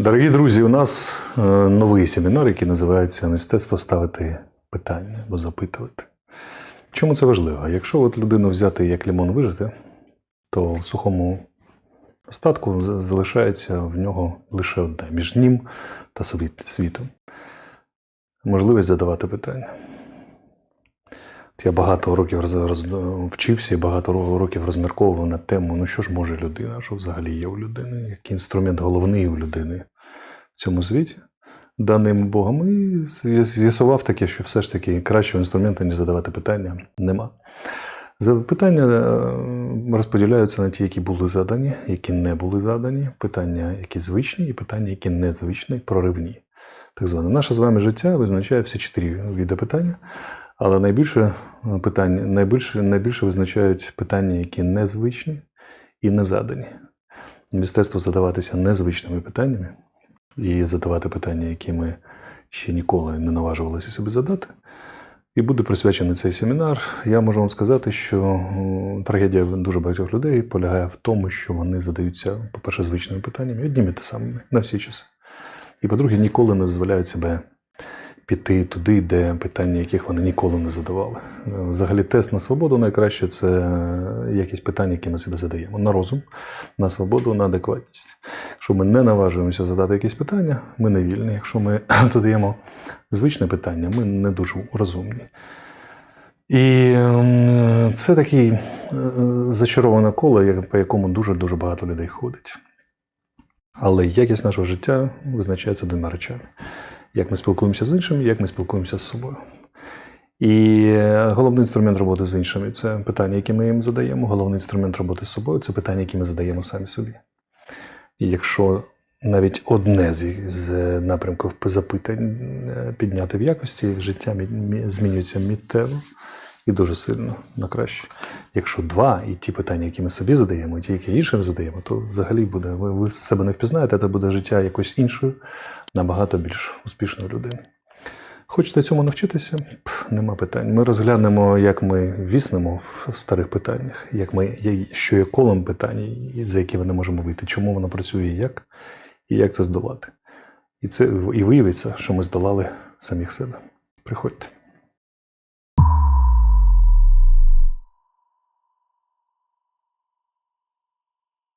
Дорогі друзі, у нас е, новий семінар, який називається Мистецтво ставити питання або запитувати. Чому це важливо? Якщо от людину взяти як лімон вижити, то в сухому остатку залишається в нього лише одне між ним та світом. Можливість задавати питання. Я багато років вчився і багато років розмірковував на тему, ну що ж може людина, що взагалі є у людини, який інструмент головний у людини цьому світі, даним Богом, і з'ясував таке, що все ж таки кращого інструменту, ніж задавати питання, нема. Питання е, розподіляються на ті, які були задані, які не були задані, питання, які звичні, і питання, які незвичні, проривні. Так зване. Наше з вами життя визначає всі чотири види питання, але найбільше е, питання, найбільше, найбільше визначають питання, які незвичні і не задані. Мистецтво задаватися незвичними питаннями і задавати питання, які ми ще ніколи не наважувалися собі задати. І буде присвячений цей семінар. Я можу вам сказати, що трагедія дуже багатьох людей полягає в тому, що вони задаються, по-перше, звичними питаннями, одніми те самими на всі часи. І по-друге, ніколи не дозволяють себе піти туди, де питання, яких вони ніколи не задавали. Е, Взагалі, тест на свободу найкраще це якісь питання, які ми собі задаємо. На розум, на свободу, на адекватність. Якщо ми не наважуємося задати якісь питання, ми не вільні. Якщо ми задаємо звичне питання, ми не дуже розумні. І ем, це такий е, зачароване коло, по якому дуже-дуже багато людей ходить. Але якість нашого життя визначається двома речами: як ми спілкуємося з іншими, як ми спілкуємося з собою. І е, головний інструмент роботи з іншими це питання, які ми їм задаємо. Головний інструмент роботи з собою це питання, які ми задаємо самі собі. І якщо навіть одне з, напрямків запитань е, підняти в якості, життя мі- мі- змінюється міттево і дуже сильно на краще. Якщо два, і ті питання, які ми собі задаємо, і ті, які іншим задаємо, то взагалі буде, ви, ви себе не впізнаєте, це буде життя якось іншою, набагато більш успішною людини. Хочете цьому навчитися? Пф, нема питань. Ми розглянемо, як ми віснемо в старих питаннях, як ми, що є колом питань, за які ми не можемо вийти, чому воно працює як, і як це здолати. І це і виявиться, що ми здолали самих себе. Приходьте.